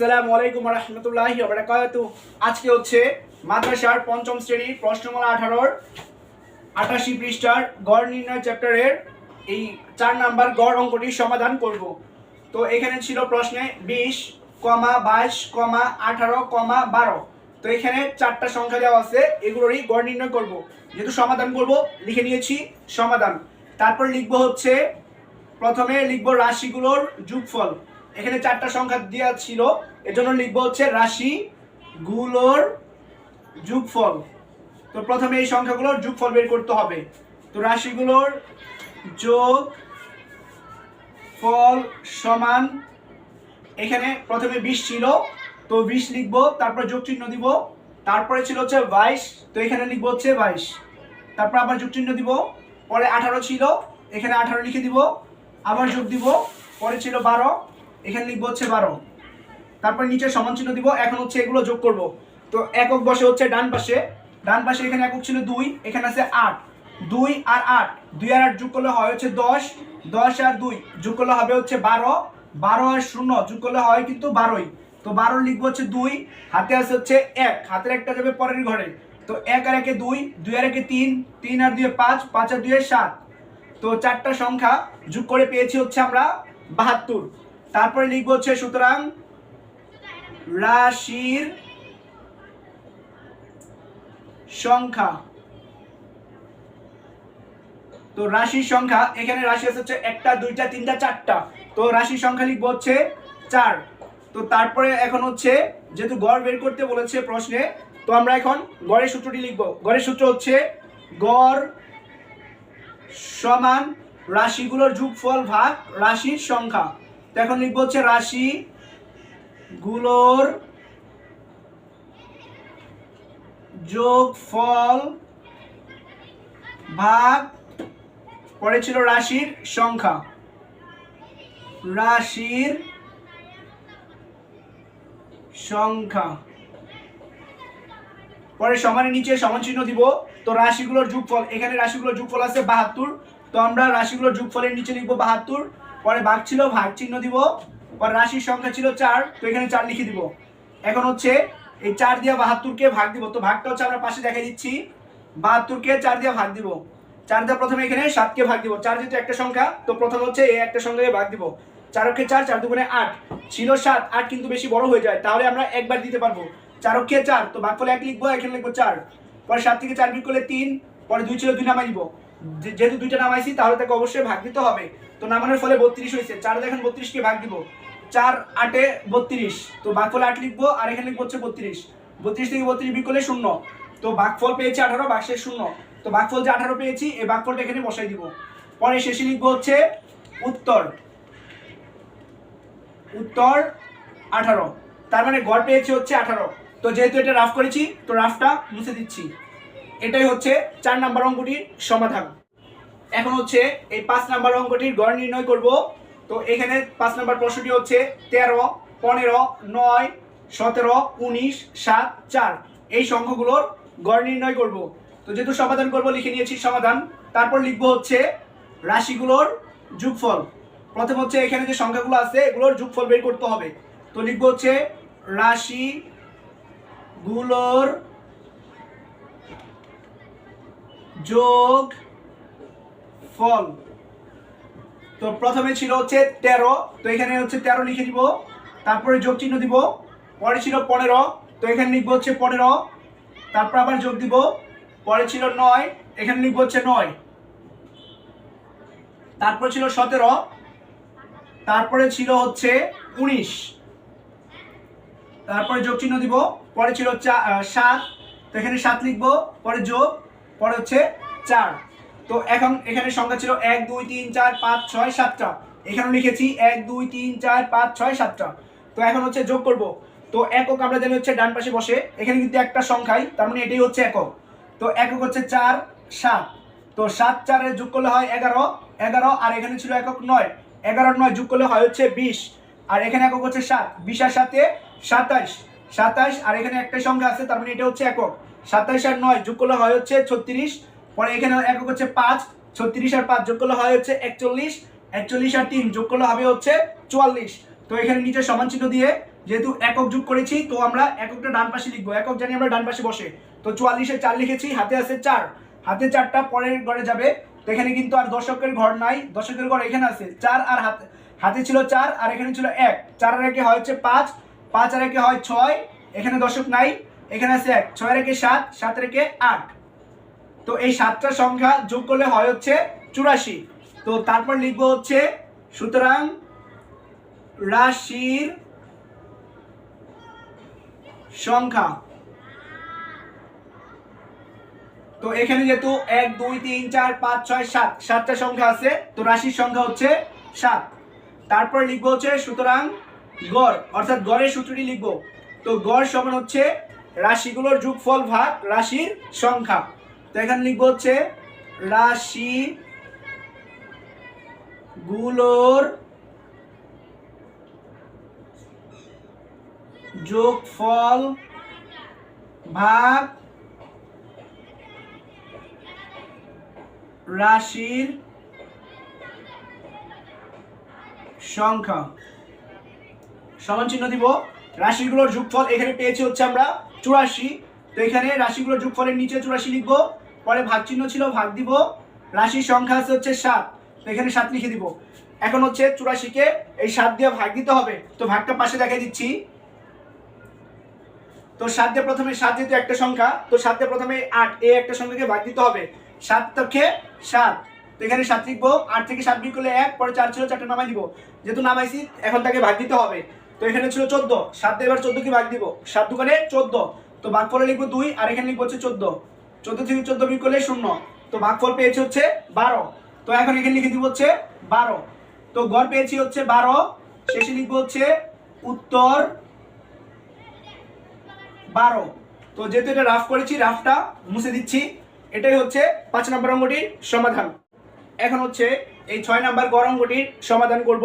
আসসালামু আলাইকুম রহমতুল্লাহি আজকে হচ্ছে মাদ্রাসার পঞ্চম শ্রেণি, প্রশ্নমালা আঠারোর আটাশি পৃষ্ঠার গড় নির্ণয় চ্যাপ্টারের এই চার নাম্বার গড় অঙ্কটির সমাধান করব। তো এখানে ছিল প্রশ্নে বিশ, কমা বাইশ, কমা আঠারো, কমা বারো। তো এখানে চারটা সংখ্যা দেওয়া আছে, এগুলোরই গড় নির্ণয় করব। যেহেতু সমাধান করব, লিখে নিয়েছি সমাধান। তারপর লিখব হচ্ছে, প্রথমে লিখব রাশিগুলোর যোগফল। এখানে চারটা সংখ্যা দেওয়া ছিল এজন্য লিখব হচ্ছে রাশি গুলোর যোগফল। তো প্রথমে এই সংখ্যাগুলোর যোগফল বের করতে হবে। তো রাশিগুলোর যোগ ফল সমান এখানে প্রথমে বিশ ছিল। তো বিশ লিখব, তারপর যোগ চিহ্ন দিব। তারপরে ছিল হচ্ছে বাইশ, তো এখানে লিখব হচ্ছে বাইশ। তারপর আবার যোগ চিহ্ন দিব। পরে আঠারো ছিল, এখানে আঠারো লিখে দিব। আবার যোগ দিব, পরে ছিল বারো, এখানে লিখব হচ্ছে বারো। তারপর নিচে সমান চিহ্ন দিব, এখন হচ্ছে এগুলো যোগ করব। তো একক বসে হচ্ছে ডান পাশে। ডান পাশে এখানে একক ছিল দুই, এখানে আছে আট। দুই আর আট, দুই আর আট যোগ করলে হয় হচ্ছে দশ দশ আর দুই যোগ করলে হবে হচ্ছে বারো বারো আর শূন্য যোগ করলে হয় কিন্তু বারোই। তো বারো লিখব হচ্ছে দুই, হাতে আছে হচ্ছে এক, হাতের একটা যাবে পরের ঘরে। তো এক আর একে দুই দুই আর একে তিন তিন আর দুয়ে পাঁচ পাঁচ আর দুয়ে সাত। তো চারটা সংখ্যা যোগ করে পেয়েছি হচ্ছে আমরা বাহাত্তর। তারপরে লিখব হচ্ছে সুতরাং রাশির সংখ্যা। তো রাশির সংখ্যা, এখানে রাশি হচ্ছে একটা, দুইটা, তিনটা, চারটা। তো রাশির সংখ্যা লিখব হচ্ছে চার। তো তারপরে এখন হচ্ছে যেহেতু গড় বের করতে বলেছে প্রশ্নে, তো আমরা এখন গড়ের সূত্রটি লিখব। গড়ের সূত্র হচ্ছে গড় সমান রাশিগুলোর যোগফল ভাগ রাশির সংখ্যা। তো এখন লিখব হচ্ছে রাশি গুলোর যোগফল ভাগ পরে ছিল রাশির সংখ্যা। রাশির সংখ্যা। পরে সমানের নিচে সমান চিহ্ন দিব। তো রাশিগুলোর যোগফল, এখানে রাশিগুলোর যোগফল আছে বাহাত্তর। তো আমরা রাশিগুলোর যোগফলের নিচে লিখব বাহাত্তর। পরে ভাগ ছিল, ভাগ চিহ্ন দিব পরে রাশির সংখ্যা ছিল চার, তো এখানে চার লিখে দিব। এখন হচ্ছে এই চার দিয়ে বাহাত্তরকে ভাগ দিব। তো ভাগটা হচ্ছে আমরা পাশে দেখাই দিচ্ছি। বাহাত্তরকে চার দিয়ে ভাগ দিব। চার দিয়ে প্রথমে এখানে সাতকে ভাগ দিব। চার যেহেতু একটা সংখ্যা, তো প্রথম হচ্ছে এই একটা সংখ্যাকে ভাগ দিব। চারকে চার চার দুগুণে আট। ছিল সাত, আট কিন্তু বেশি বড় হয়ে যায়। তাহলে আমরা একবার দিতে পারব। চারকে চার, তো ভাগফলে এক লিখব, এখানে লিখব চার। পরে সাত থেকে চার বিক করলে তিন, পরে দুই ছিল দুই নামাই দিব। যেহেতু দুইটা নামাইছি, তাহলে তাকে অবশ্যই ভাগ দিতে হবে। তো নামানোর ফলে বত্রিশ হয়েছে। চার দেখেন বত্রিশকে ভাগ দিব? চার আটে বত্রিশ। তো ভাগফলে আট লিখব, আর এখানে লিখব হচ্ছে বত্রিশ। বত্রিশ থেকে বত্রিশ বিক করলে শূন্য। তো ভাগফল পেয়েছি আঠারো বাক্সের শূন্য। তো ভাগফল যে আঠারো পেয়েছি, এই ভাগফলটা এখানে বসাই দিব। পরে শেষে লিখব হচ্ছে উত্তর। উত্তর আঠারো। তার মানে গড় পেয়েছি হচ্ছে আঠারো। তো যেহেতু এটা রাফ করেছি, তো রাফটা মুছে দিচ্ছি। এটাই হচ্ছে চার নাম্বার অঙ্কটির সমাধান। এখন হচ্ছে এই পাঁচ নাম্বার অঙ্কটির গড় নির্ণয় করব। তো এখানে পাঁচ নাম্বার প্রশ্নটি হচ্ছে তেরো, পনেরো, নয়, সতেরো, উনিশ, সাত, চার। এই সংখ্যাগুলোর গড় নির্ণয় করব। তো যেহেতু সমাধান করব, লিখে নিয়েছি সমাধান। তারপর লিখব হচ্ছে রাশিগুলোর যোগফল। প্রথম হচ্ছে এখানে যে সংখ্যাগুলো আছে, এগুলোর যোগফল বের করতে হবে। তো লিখব হচ্ছে রাশি গুলোর যোগ ফল। তো প্রথমে ছিল হচ্ছে তেরো, তো এখানে হচ্ছে তেরো লিখে দিব। তারপরে যোগ চিহ্ন দিব। পরে ছিল পনেরো, তো এখানে লিখব হচ্ছে পনেরো। তারপর আবার যোগ দিব। পরে ছিল নয়, এখানে লিখব হচ্ছে নয়। তারপর ছিল সতেরো, তারপরে ছিল হচ্ছে উনিশ। তারপরে যোগ চিহ্ন দিব। পরে ছিল সাত, তো এখানে সাত লিখব। পরে যোগ, পরে হচ্ছে চার। তো এখন এখানে সংখ্যা ছিল এক, দুই, তিন, চার, পাঁচ, ছয়, সাতটা। এখানে লিখেছি এক, দুই, তিন, চার, পাঁচ, ছয়, সাতটা। তো এখন হচ্ছে যোগ করব। তো একক আমরা জানি হচ্ছে ডান পাশে বসে। এখানে কিন্তু একটা সংখ্যাই, তার মানে এটাই হচ্ছে একক। তো একক হচ্ছে চার, সাত। তো সাত চারের যোগ করলে হয় এগারো এগারো, আর এখানে ছিল একক নয়। এগারো নয় যোগ করলে হয় হচ্ছে বিশ। আর এখানে একক হচ্ছে সাত। বিশ আর সাথে সাতাশ। সাতাশ, আর এখানে একটা সংখ্যা আছে, তার মানে এটা হচ্ছে একক। সাতাশ আর নয় যোগ করলে হয় হচ্ছে ছত্রিশ। পরে এখানে একক হচ্ছে পাঁচ, ছত্রিশ আর পাঁচ যোগ করলে হয় হচ্ছে একচল্লিশ একচল্লিশ আর তিন যোগ করলে হবে হচ্ছে চুয়াল্লিশ। তো এখানে নিচে সমান চিহ্ন দিয়ে যেহেতু একক যোগ করেছি, তো আমরা এককটা ডান পাশে লিখব। একক জানি আমরা ডান পাশে বসে। তো চুয়াল্লিশে চার লিখেছি, হাতে আছে চার। হাতে চারটা পরের ঘরে যাবে। তো এখানে কিন্তু আর দশকের ঘর নাই। দশকের ঘর এখানে আছে। চার আর হাতে হাতে ছিল চার আর এখানে ছিল এক। চার আর একে হয় হচ্ছে পাঁচ। পাঁচ আর একে হয় ছয়। এখানে দশক নাই। এখানে আছে এক। ছয় রেখে সাত। সাত রেখে আট। তো এই সাতটা সংখ্যা যোগ করলে হয় হচ্ছে চুরাশি। তো তারপর লিখব হচ্ছে, সুতরাং রাশির সংখ্যা। তো এখানে যেহেতু এক, দুই, তিন, চার, পাঁচ, ছয়, সাত, সাতটা সংখ্যা আছে, তো রাশির সংখ্যা হচ্ছে সাত। তারপর লিখব হচ্ছে, সুতরাং গড়, অর্থাৎ গড়ের সূত্রটি লিখব। তো গড় সমান হচ্ছে রাশিগুলোর যোগফল ভাগ রাশির সংখ্যা। এখানে লিখব হচ্ছে রাশি গুলোর যোগফল ভাগ রাশির সংখ্যা। সমান চিহ্ন দিব। রাশিগুলোর যোগফল এখানে পেয়েছি হচ্ছে আমরা চুরাশি। তো এখানে রাশিগুলোর যোগফলের নিচে চুরাশি লিখব। পরে ভাগ চিহ্ন ছিল, ভাগ দিব, রাশির সংখ্যা আছে হচ্ছে সাত। এখানে সাত লিখে দিব। এখন হচ্ছে চুরাশিকে এই সাত দিয়ে ভাগ দিতে হবে। তো ভাগটা পাশে দেখাই দিচ্ছি। তো সাত দিয়ে প্রথমে সাত যেহেতু একটা সংখ্যা, তো সাত দিয়ে প্রথমে আট এ একটা সংখ্যাকে ভাগ দিতে হবে। সাত তক্ষে সাত। তো এখানে সাত লিখব। আট থেকে সাত বিক করলে এক, পরে চার ছিল, চারটে নামাই দিব। যেহেতু নামাইছি, এখন তাকে ভাগ দিতে হবে। তো এখানে ছিল চোদ্দ। সাত এবার চোদ্দ কি ভাগ দিব। সাত দোকানে চোদ্দ। তো ভাগ ফলে লিখব দুই, আর এখানে লিখব হচ্ছে চোদ্দ। চোদ্দ থেকে চোদ্দ বিক করলে শূন্য। তো ভাগফল পেয়েছি হচ্ছে বারো। তো এখন এখানে লিখে দিব হচ্ছে বারো। তো গড় পেয়েছি হচ্ছে বারো। শেষে লিখব হচ্ছে উত্তর বারো। তো যেহেতু এটা রাফ করেছি রাফটা মুছে দিচ্ছি। এটাই হচ্ছে পাঁচ নম্বর অঙ্গটির সমাধান। এখন হচ্ছে এই ছয় নম্বর গড় অঙ্গটির সমাধান করব।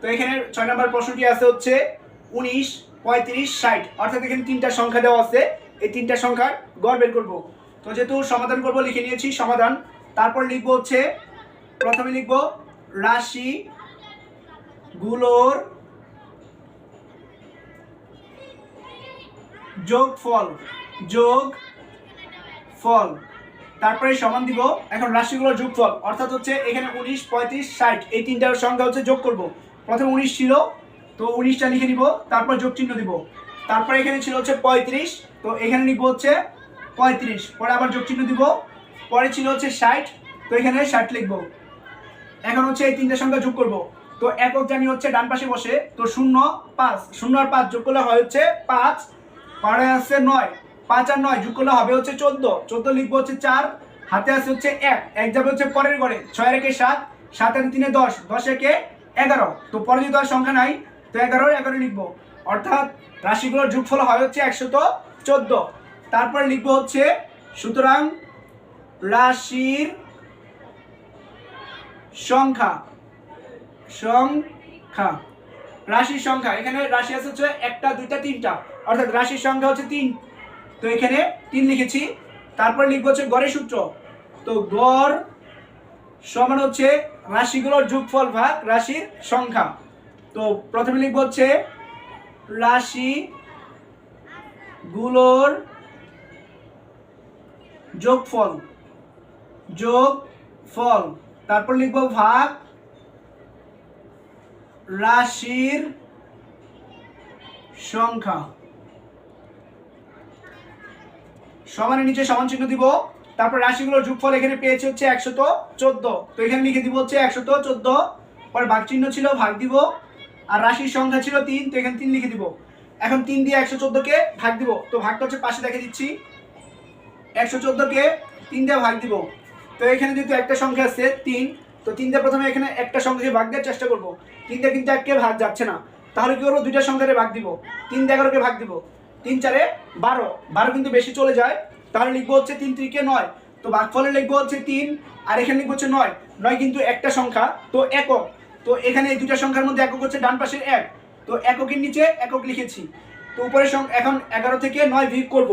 তো এখানে ছয় নম্বর প্রশ্নটি আছে হচ্ছে উনিশ, পঁয়ত্রিশ, ষাট। অর্থাৎ এখানে তিনটা সংখ্যা দেওয়া আছে। এই তিনটা সংখ্যার গড় বের করব। তো যেহেতু সমাধান করব, লিখে নিয়েছি সমাধান। তারপর লিখব হচ্ছে, প্রথমে লিখব রাশি গুলোর যোগ ফল যোগ ফল তারপরে সমান দিব, এখন রাশিগুলোর যোগফল, অর্থাৎ হচ্ছে এখানে উনিশ, পঁয়ত্রিশ, ষাট, এই তিনটার সংখ্যা হচ্ছে যোগ করব। প্রথমে উনিশ ছিল, তো উনিশটা লিখে নিব, তারপর যোগ চিহ্ন দিব। তারপরে এখানে ছিল হচ্ছে পঁয়ত্রিশ, তো এখানে লিখব হচ্ছে পঁয়ত্রিশ। পরে আবার যোগ চিহ্ন দিব। পরে ছিল হচ্ছে ষাট। তো এখানে ষাট লিখব। এখন হচ্ছে এই তিনটা সংখ্যা যোগ করব। তো একক জানি হচ্ছে ডান পাশে বসে। তো শূন্য, পাঁচ। শূন্য আর পাঁচ যোগ করলে হয় হচ্ছে পাঁচ। পরে আছে নয়। পাঁচ আর নয় যোগ করলে হবে হচ্ছে চোদ্দ। চোদ্দ লিখব হচ্ছে চার। হাতে আছে হচ্ছে এক। এক যাবে হচ্ছে পরের ঘরে। ছয় একে সাত। সাত আর তিনে দশ। দশ একে এগারো। তো পরে যদি আর সংখ্যা নাই, তো এগারো এগারো লিখব। অর্থাৎ রাশিগুলোর যোগফল হয় হচ্ছে একশত চোদ্দ। তারপরে লিখব হচ্ছে, সুতরাং রাশির সংখ্যা সংখ্যা, রাশির সংখ্যা, এখানে রাশি আছে হচ্ছে একটা, দুইটা, তিনটা, অর্থাৎ রাশির সংখ্যা হচ্ছে তিন। তো এখানে তিন লিখেছি, তারপর লিখব হচ্ছে গড়ের সূত্র। তো গড় সমান হচ্ছে রাশিগুলোর যোগফল ভাগ রাশির সংখ্যা। তো প্রথমে লিখব হচ্ছে রাশি গুলোর যোগফল যোগফল তারপর লিখব ভাগ রাশির সংখ্যা। সমানের নিচে সমান চিহ্ন দিব। তারপর রাশিগুলোর যোগফল এখানে পেয়েছে হচ্ছে একশত চোদ্দ। তো এখানে লিখে দিব হচ্ছে একশত চোদ্দ। পরে ভাগ চিহ্ন ছিল, ভাগ দিব। আর রাশির সংখ্যা ছিল তিন, তো এখানে তিন লিখে দিব। এখন তিন দিয়ে একশো চোদ্দকে ভাগ দিব। তো ভাগটা হচ্ছে পাশে দেখে দিচ্ছি। একশো চোদ্দকে তিন দিয়ে ভাগ দিব। তো এখানে যেহেতু একটা সংখ্যা আছে তিন, তো তিন দিয়ে প্রথমে এখানে একটা সংখ্যাকে ভাগ দেওয়ার চেষ্টা করব। তিন দিয়ে কিন্তু এককে ভাগ যাচ্ছে না। তাহলে কি করব? দুইটা সংখ্যারে ভাগ দিব। তিন দিয়ে এগারোকে ভাগ দিব। তিন চারে বারো। বারো কিন্তু বেশি চলে যায়। তাহলে লিখব হচ্ছে তিন ত্রিকে নয়। তো ভাগফলে লিখব হচ্ছে তিন, আর এখানে লিখব হচ্ছে নয়। নয় কিন্তু একটা সংখ্যা, তো একক। তো এখানে এই দুইটা সংখ্যার মধ্যে একক হচ্ছে ডান পাশের এক। তো এককের নিচে একক লিখেছি। তো উপরের এখন এগারো থেকে নয় ভিগ করব।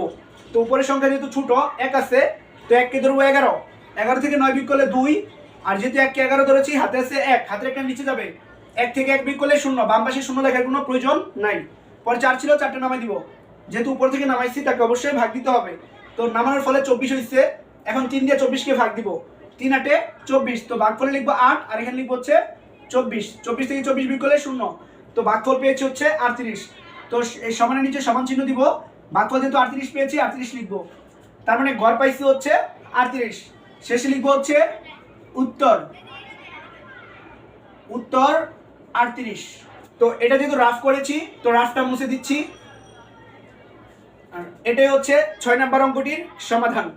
তো উপরের সংখ্যা যেহেতু ছোট, এক আছে, তো এককে ধরবো এগারো। এগারো থেকে নয় বিক করলে দুই, আর যেহেতু এককে এগারো ধরেছি, হাতে আছে এক, হাতের একটা নিচে যাবে। এক থেকে এক বিক করলে শূন্য, বাম পাশে শূন্য লেখার কোনো প্রয়োজন নাই। পরে চার ছিল, চারটে নামাই দিব। যেহেতু উপর থেকে নামাইছি, তাকে অবশ্যই ভাগ দিতে হবে। তো নামানোর ফলে চব্বিশ হয়েছে এখন তিন দিয়ে চব্বিশকে ভাগ দিব। তিন আটে চব্বিশ, তো ভাগ ভাগফলে লিখব আট, আর এখানে লিখব হচ্ছে চব্বিশ। চব্বিশ থেকে চব্বিশ বিয়োগ করলে শূন্য। তো ভাগ ভাগফল পেয়েছি হচ্ছে আটত্রিশ। তো এই সমানের নিচে সমান চিহ্ন দিব ভাগফল যেহেতু আটত্রিশ পেয়েছি, আটত্রিশ লিখব। তার মানে গড় পাইছি হচ্ছে আটত্রিশ। শেষে লিখব হচ্ছে উত্তর। উত্তর আটত্রিশ। তো এটা যেহেতু রাফ করেছি, তো রাফটা মুছে দিচ্ছি। এটাই হচ্ছে ছয় নাম্বার অঙ্কটির সমাধান।